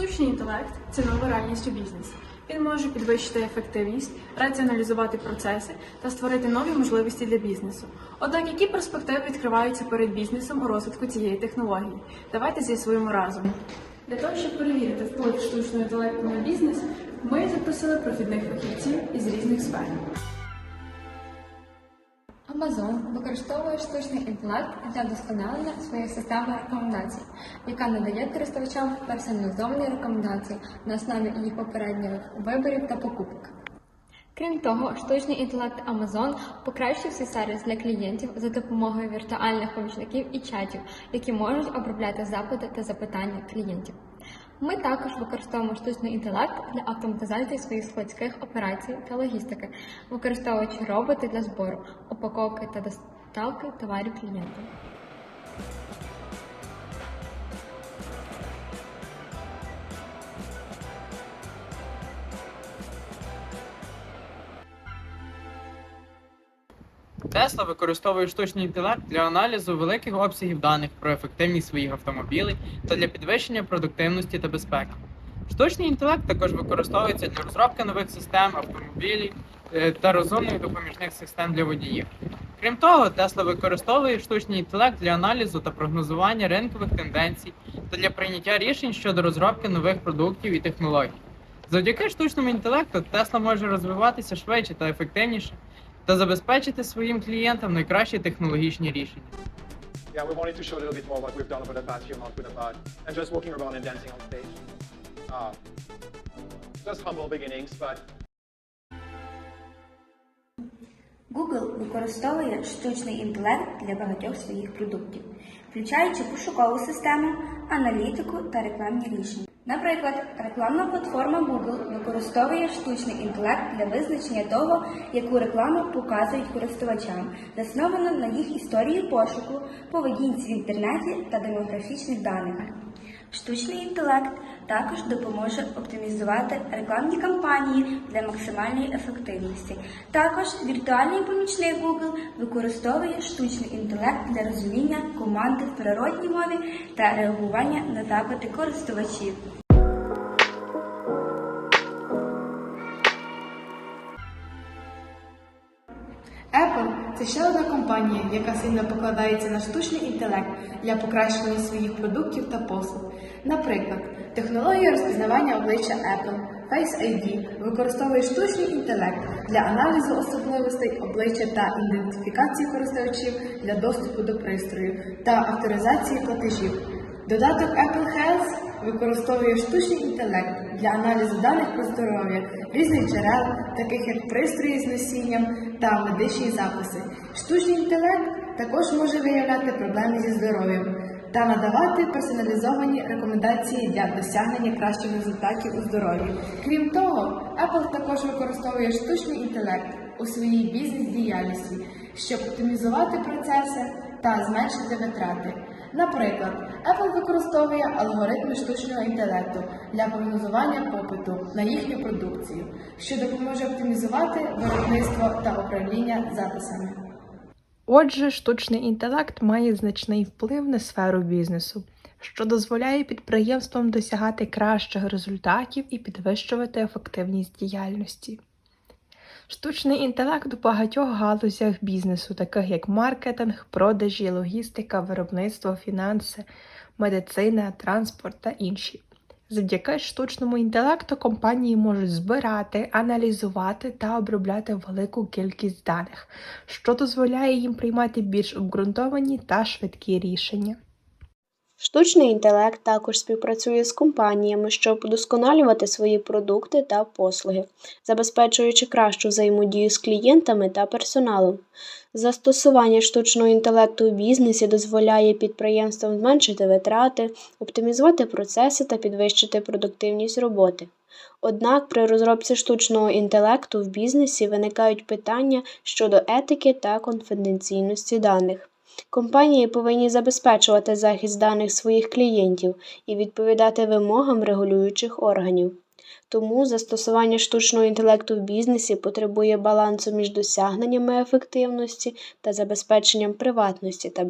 Штучний інтелект це нова реальність у бізнесі. Він може підвищити ефективність, раціоналізувати процеси та створити нові можливості для бізнесу. Однак, які перспективи відкриваються перед бізнесом у розвитку цієї технології? Давайте з'ясуємо разом. Для того, щоб перевірити вплив штучного інтелекту на бізнес, ми запросили профільних фахівців із різних сфер. Amazon використовує штучний інтелект для вдосконалення своєї системи рекомендацій, яка надає користувачам персоналізовані рекомендації на основі їх попередніх виборів та покупок. Крім того, штучний інтелект Amazon покращив свій сервіс для клієнтів за допомогою віртуальних помічників і чатів, які можуть обробляти запити та запитання клієнтів. Ми також використовуємо штучний інтелект для автоматизації своїх складських операцій та логістики, використовуючи роботи для збору, упаковки та доставки товарів клієнтам. Тесла використовує штучний інтелект для аналізу великих обсягів даних про ефективність своїх автомобілів та для підвищення продуктивності та безпеки. Штучний інтелект також використовується для розробки нових систем автомобілів е, та розумних допоміжних систем для водіїв. Крім того, Тесла використовує штучний інтелект для аналізу та прогнозування ринкових тенденцій та для прийняття рішень щодо розробки нових продуктів і технологій. Завдяки штучному інтелекту Тесла може розвиватися швидше та ефективніше та забезпечити своїм клієнтам найкращі технологічні рішення. Yeah, we wanted to show a little bit more what we've done over the past few months with the pod and just walking around and dancing on stage. Uh, just humble beginnings, but Google використовує штучний інтелект для багатьох своїх продуктів, включаючи пошукову систему, аналітику та рекламні рішення. Наприклад, рекламна платформа Google використовує штучний інтелект для визначення того, яку рекламу показують користувачам, засновано на їх історії пошуку, поведінці в інтернеті та демографічних даних. Штучний інтелект також допоможе оптимізувати рекламні кампанії для максимальної ефективності. Також віртуальний помічник Google використовує штучний інтелект для розуміння команди в природній мові та реагування на запити користувачів. Apple – це ще одна компанія, яка сильно покладається на штучний інтелект для покращення своїх продуктів та послуг. Наприклад, технологія розпізнавання обличчя Apple Face ID використовує штучний інтелект для аналізу особливостей обличчя та ідентифікації користувачів для доступу до пристрою та авторизації платежів. Додаток Apple Health використовує штучний інтелект для аналізу даних про здоров'я різних джерел, таких як пристрої з носінням та медичні записи. Штучний інтелект також може виявляти проблеми зі здоров'ям та надавати персоналізовані рекомендації для досягнення кращих результатів у здоров'ї. Крім того, Apple також використовує штучний інтелект у своїй бізнес-діяльності, щоб оптимізувати процеси та зменшити витрати. Наприклад, Apple використовує алгоритми штучного інтелекту для прогнозування попиту на їхню продукцію, що допоможе оптимізувати виробництво та управління записами. Отже, штучний інтелект має значний вплив на сферу бізнесу, що дозволяє підприємствам досягати кращих результатів і підвищувати ефективність діяльності. Штучний інтелект у багатьох галузях бізнесу, таких як маркетинг, продажі, логістика, виробництво, фінанси, медицина, транспорт та інші. Завдяки штучному інтелекту компанії можуть збирати, аналізувати та обробляти велику кількість даних, що дозволяє їм приймати більш обґрунтовані та швидкі рішення. Штучний інтелект також співпрацює з компаніями, щоб удосконалювати свої продукти та послуги, забезпечуючи кращу взаємодію з клієнтами та персоналом. Застосування штучного інтелекту у бізнесі дозволяє підприємствам зменшити витрати, оптимізувати процеси та підвищити продуктивність роботи. Однак при розробці штучного інтелекту в бізнесі виникають питання щодо етики та конфіденційності даних. Компанії повинні забезпечувати захист даних своїх клієнтів і відповідати вимогам регулюючих органів. Тому застосування штучного інтелекту в бізнесі потребує балансу між досягненнями ефективності та забезпеченням приватності та